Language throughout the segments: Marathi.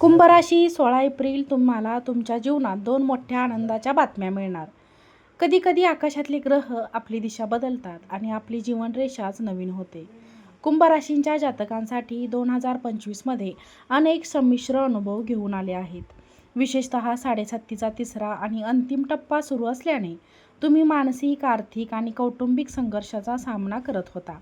कुंभराशी सोळा एप्रिल तुम्हाला तुमच्या जीवनात दोन मोठ्या आनंदाच्या बातम्या मिळणार. कधीकधी आकाशातले ग्रह आपली दिशा बदलतात आणि आपली जीवनरेषाच नवीन होते. कुंभराशींच्या जातकांसाठी दोन हजार पंचवीसमध्ये अनेक संमिश्र अनुभव घेऊन आले आहेत. विशेषतः साडेसत्तीचा तिसरा आणि अंतिम टप्पा सुरू असल्याने तुम्ही मानसिक आर्थिक आणि कौटुंबिक संघर्षाचा सामना करत होता.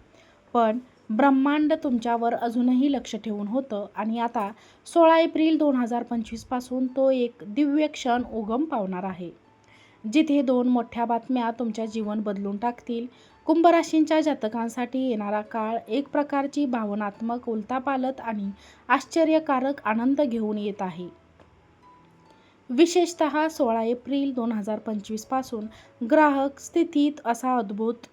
पण ब्रह्मांड तुमच्यावर अजूनही लक्ष ठेवून होतं आणि आता सोळा एप्रिल दोन हजार पंचवीसपासून तो एक दिव्य क्षण उगम पावणार आहे. जिथे दोन मोठ्या बातम्या तुमच्या जीवन बदलून टाकतील कुंभराशींच्या जातकांसाठी येणारा काळ एक प्रकारची भावनात्मक उलतापालत आणि आश्चर्यकारक आनंद घेऊन येत आहे. विशेषतः सोळा एप्रिल दोन हजार पंचवीसपासून ग्राहक स्थितीत असा अद्भुत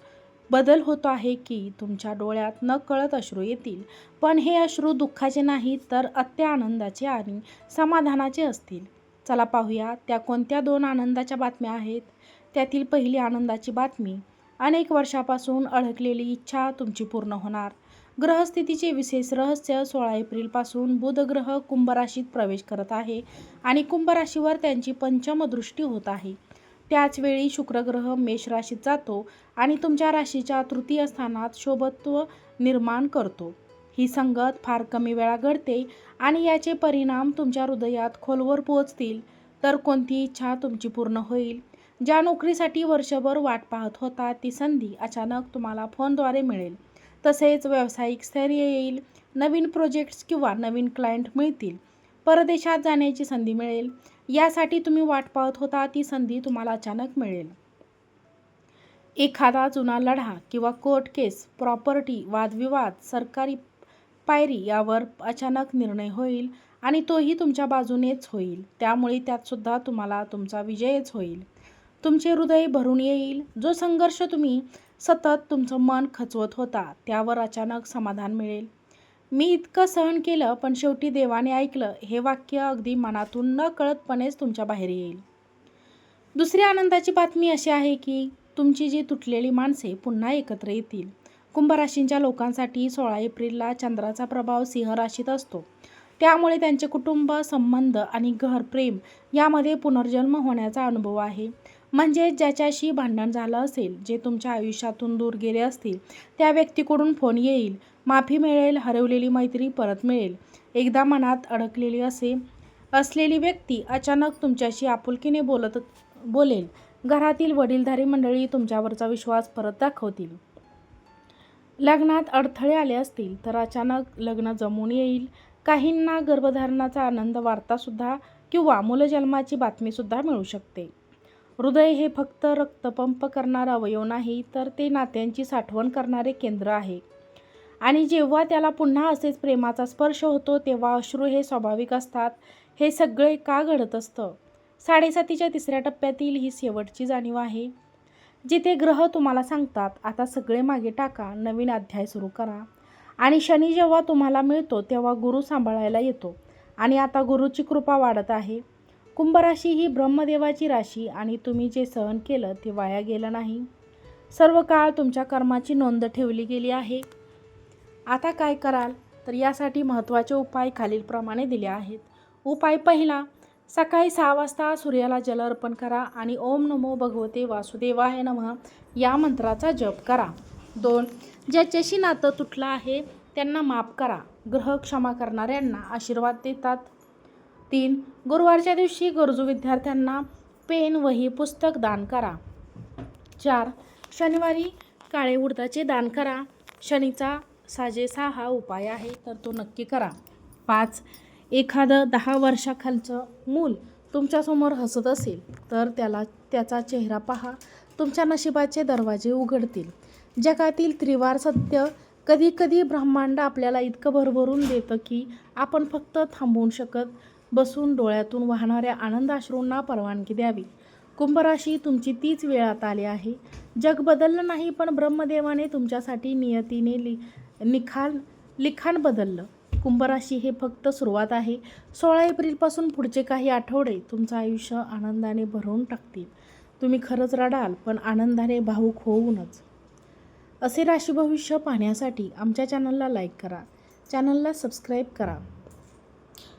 बदल होतो आहे की तुमच्या डोळ्यात न कळत अश्रू येतील. पण हे अश्रू दुःखाचे नाही तर अत्य आनंदाचे आणि समाधानाचे असतील. चला पाहूया त्या कोणत्या दोन आनंदाच्या बातम्या आहेत. त्यातील पहिली आनंदाची बातमी अनेक वर्षापासून अडकलेली इच्छा तुमची पूर्ण होणार. ग्रहस्थितीचे विशेष रहस्य सोळा एप्रिलपासून बुध ग्रह प्रवेश करत आहे आणि कुंभराशीवर त्यांची पंचमदृष्टी होत आहे. त्याचवेळी शुक्रग्रह मेष राशीत जातो आणि तुमच्या राशीच्या तृतीय स्थानात शोभत्व निर्माण करतो. ही संगत फार कमी वेळा घडते आणि याचे परिणाम तुमच्या हृदयात खोलवर पोहोचतील. तर कोणती इच्छा तुमची पूर्ण होईल? ज्या नोकरीसाठी वर्षभर वाट पाहत होता ती संधी अचानक तुम्हाला फोनद्वारे मिळेल. तसेच व्यावसायिक स्थैर्य येईल नवीन प्रोजेक्ट्स किंवा नवीन क्लायंट मिळतील. परदेशात जाण्याची संधी मिळेल. यासाठी तुम्ही वाट पाहत होता ती संधी तुम्हाला अचानक मिळेल. एखादा जुना लढा किंवा कोर्ट केस प्रॉपर्टी वादविवाद सरकारी पायरी यावर अचानक निर्णय होईल आणि तोही तुमच्या बाजूनेच होईल. त्यामुळे त्यातसुद्धा तुम्हाला तुमचा विजयच होईल. तुमचे हृदय भरून येईल. जो संघर्ष तुम्ही सतत तुमचं मन खचवत होता त्यावर अचानक समाधान मिळेल. मी इतकं सहन केलं पण शेवटी देवाने ऐकलं हे वाक्य अगदी मनातून न कळतपणेच तुमच्या बाहेर येईल. दुसरी आनंदाची बातमी अशी आहे की तुमची जी तुटलेली माणसे पुन्हा एकत्र येतील. कुंभराशींच्या लोकांसाठी सोळा एप्रिलला चंद्राचा प्रभाव सिंहराशीत असतो. त्यामुळे त्यांचे कुटुंब संबंध आणि घर प्रेम यामध्ये पुनर्जन्म होण्याचा अनुभव आहे. म्हणजे ज्याच्याशी भांडण झालं असेल जे तुमच्या आयुष्यातून दूर गेले असतील त्या व्यक्तीकडून फोन येईल माफी मिळेल हरवलेली मैत्री परत मिळेल. एकदा मनात अडकलेली असे असलेली व्यक्ती अचानक तुमच्याशी आपुलकीने बोलत बोलेल. घरातील वडीलधारी मंडळी तुमच्यावरचा विश्वास परत दाखवतील. लग्नात अडथळे आले असतील तर अचानक लग्न जमून येईल. काहींना गर्भधारणाचा आनंद वार्तासुद्धा किंवा मूलजन्माची बातमीसुद्धा मिळू शकते. हृदय हे फक्त रक्तपंप करणारा अवयव नाही तर ते नात्यांची साठवण करणारे केंद्र आहे. आणि जेव्हा त्याला पुन्हा असेच प्रेमाचा स्पर्श होतो तेव्हा अश्रू हे स्वाभाविक असतात. हे सगळे का घडत असतं? साडेसातीच्या तिसऱ्या टप्प्यातील ही शेवटची जाणीव आहे. जिथे ग्रह तुम्हाला सांगतात आता सगळे मागे टाका नवीन अध्याय सुरू करा. आणि शनी जेव्हा तुम्हाला मिळतो तेव्हा गुरु सांभाळायला येतो. आणि आता गुरुची कृपा वाढत आहे. कुंभराशी ही ब्रह्मदेवाची राशी आणि तुम्ही जे सहन केलं ते वाया गेलं नाही. सर्व काळ तुमच्या कर्माची नोंद ठेवली गेली आहे. आता काय कराल? तर यासाठी महत्त्वाचे उपाय खालीलप्रमाणे दिले आहेत. उपाय पहिला सकाळी सहा वाजता सूर्याला जल अर्पण करा आणि ओम नमो भगवते वासुदेवाय नमः या मंत्राचा जप करा. दोन ज्याच्याशी नातं तुटलं आहे त्यांना माफ करा. ग्रह क्षमा करणाऱ्यांना आशीर्वाद देतात. तीन गुरुवारच्या दिवशी गरजू विद्यार्थ्यांना पेन वही पुस्तक दान करा. चार शनिवारी काळे उडदाचे दान करा. शनीचा साजेसा हा उपाय आहे तर तो नक्की करा. पाच एखादं दहा वर्षाखालचं मूल तुमच्यासमोर हसत असेल तर त्याला त्याचा चेहरा पहा. तुमच्या नशिबाचे दरवाजे उघडतील. जगातील त्रिवार सत्य कधी कधी ब्रह्मांड आपल्याला इतकं भरभरून देतं की आपण फक्त थांबवू शकत बसून डोळ्यातून वाहणाऱ्या आनंदाश्रूंना परवानगी द्यावी. कुंभराशी तुमची तीच वेळ आता आली आहे. जग बदललं नाही पण ब्रह्मदेवाने तुमच्यासाठी नियतीने लि निखान लिखाण बदललं. कुंभराशी हे फक्त सुरुवात आहे. सोळा एप्रिलपासून पुढचे काही आठवडे तुमचं आयुष्य आनंदाने भरून टाकतील. तुम्ही खरंच रडाल पण आनंदाने भावूक होऊनच. असे राशी भविष्य पाहण्यासाठी आमच्या चॅनलला लाईक करा. चॅनलला सबस्क्राईब करा.